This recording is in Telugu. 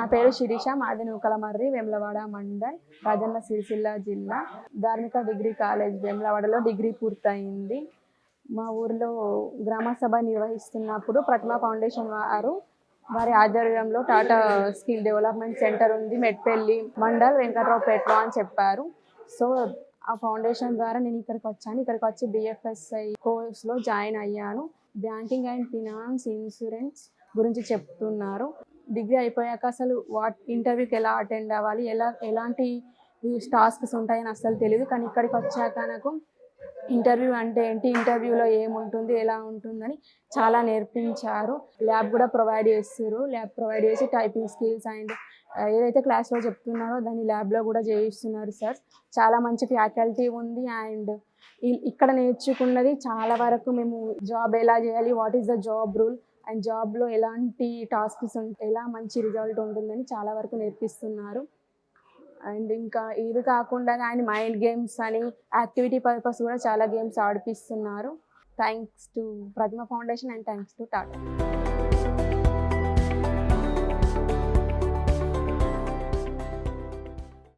నా పేరు శిరీష మాది నూకలమర్రి వేములవాడ మండల్ రాజన్న సిరిసిల్ల జిల్లా. ధార్మిక డిగ్రీ కాలేజ్ వేములవాడలో డిగ్రీ పూర్తయింది. మా ఊరిలో గ్రామసభ నిర్వహిస్తున్నప్పుడు ప్రతిమ ఫౌండేషన్ వారు వారి ఆధ్వర్యంలో టాటా స్కిల్ డెవలప్మెంట్ సెంటర్ ఉంది మెట్పల్లి మండల్ వెంకట్రావు పెట్రో అని చెప్పారు. సో ఆ ఫౌండేషన్ ద్వారా నేను ఇక్కడికి వచ్చాను. ఇక్కడికి వచ్చి బిఎఫ్ఎస్ఐ కోర్స్లో జాయిన్ అయ్యాను. బ్యాంకింగ్ అండ్ ఫినాన్స్ ఇన్సూరెన్స్ గురించి చెప్తున్నారు. డిగ్రీ అయిపోయాక అసలు వాట్ ఇంటర్వ్యూకి ఎలా అటెండ్ అవ్వాలి ఎలా ఎలాంటి టాస్క్స్ ఉంటాయని అసలు తెలియదు కానీ ఇక్కడికి వచ్చాక నాకు ఇంటర్వ్యూ అంటే ఏంటి? ఇంటర్వ్యూలో ఏముంటుంది? ఎలా ఉంటుందని చాలా నేర్పించారు. ల్యాబ్ కూడా ప్రొవైడ్ చేస్తారు ల్యాబ్ ప్రొవైడ్ చేసి టైపింగ్ స్కిల్స్ అండ్ ఏదైతే క్లాస్లో చెప్తున్నారో దాన్ని ల్యాబ్లో కూడా చేయిస్తున్నారు సార్. చాలా మంచి ఫ్యాకల్టీ ఉంది అండ్ ఇక్కడ నేర్చుకున్నది చాలా వరకు మేము జాబ్ ఎలా చేయాలి? What is the job rule? And జాబ్లో ఎలాంటి టాస్క్స్ ఎలా మంచి రిజల్ట్ ఉంటుందని చాలా వరకు నేర్పిస్తున్నారు. అండ్ ఇంకా ఇది కాకుండా ఆయన మైండ్ గేమ్స్ అని యాక్టివిటీ పర్పస్ కూడా చాలా games ఆడిపిస్తున్నారు. Thanks to Pratima foundation and thanks to Tata.